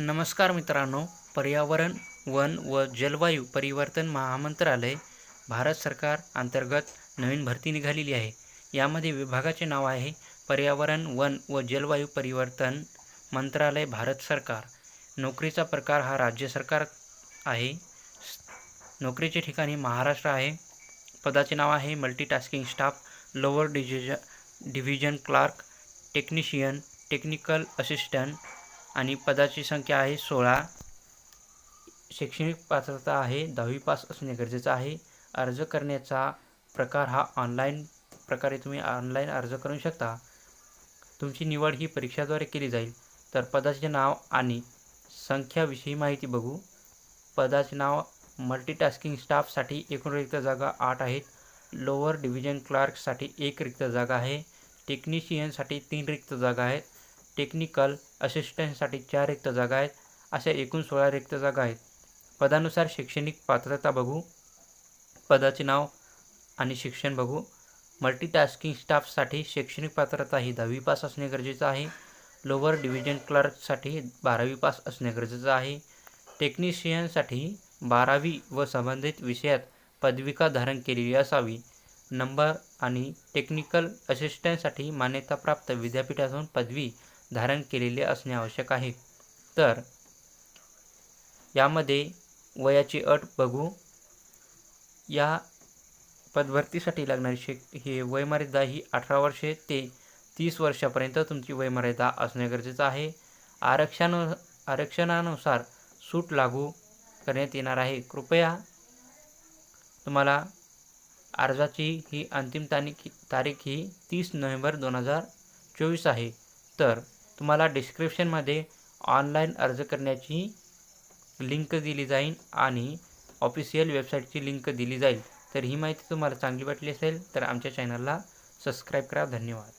नमस्कार मित्रांनो पर्यावरण वन व जलवायू परिवर्तन महामंत्रालय भारत सरकार अंतर्गत नवीन भरती निघालेली आहे. यामध्ये विभागाचे नाव आहे पर्यावरण वन व जलवायू परिवर्तन मंत्रालय भारत सरकार. नोकरीचा प्रकार हा राज्य सरकार आहे. नोकरीचे ठिकाणी महाराष्ट्र आहे. पदाचे नाव आहे multitasking staff lower disease division clerk technician technical assistant आणि पदाची संख्या आहे सोळा. शैक्षणिक पात्रता आहे दहावी पास असणे गरजेचं आहे. अर्ज करण्याचा प्रकार हा ऑनलाईन प्रकारे तुम्ही ऑनलाईन अर्ज करू शकता. तुमची निवड ही परीक्षाद्वारे केली जाईल. तर पदाचे नाव आणि संख्याविषयी माहिती बघू. पदाचे नाव मल्टीटास्किंग स्टाफसाठी एकूण रिक्त जागा आठ आहेत. लोअर डिव्हिजन क्लार्कसाठी एक रिक्त जागा आहे. टेक्निशियनसाठी तीन रिक्त जागा आहेत. टेक्निकल असिस्टंटसाठी चार रिक्त जागा आहेत अशा एकूण सोळा रिक्त जागा आहेत. पदानुसार शैक्षणिक पात्रता बघू पदाचे नाव आणि शिक्षण बघू. मल्टीटास्किंग स्टाफसाठी शैक्षणिक पात्रता ही दहावी पास असणे गरजेचं आहे. लोअर डिव्हिजन क्लर्कसाठी बारावी पास असणे गरजेचं आहे. टेक्निशियनसाठी बारावी व संबंधित विषयात पदविका धारण केलेली असावी. नंबर आणि टेक्निकल असिस्टंटसाठी मान्यताप्राप्त विद्यापीठातून पदवी धारण केलेले असणे आवश्यक आहे. तर यामध्ये वयाची अट बघू. या पदभरतीसाठी लागणारी शिक हे वयमर्यादा ही अठरा वर्षे ते तीस वर्षापर्यंत तुमची वयमर्यादा असणे गरजेचं आहे. आरक्षण आरक्षणानुसार सूट लागू करण्यात येणार आहे. कृपया तुम्हाला अर्जाची ही अंतिम तारीख तारीख ही तीस नोव्हेंबर दोन हजार चोवीस आहे. तर तुम्हाला डिस्क्रिप्शनमध्ये ऑनलाईन अर्ज करण्याची लिंक दिली जाईल आणि ऑफिशियल वेबसाईटची लिंक दिली जाईल. तर ही माहिती तुम्हाला चांगली वाटली असेल तर आमच्या चॅनलला सबस्क्राईब करा. धन्यवाद.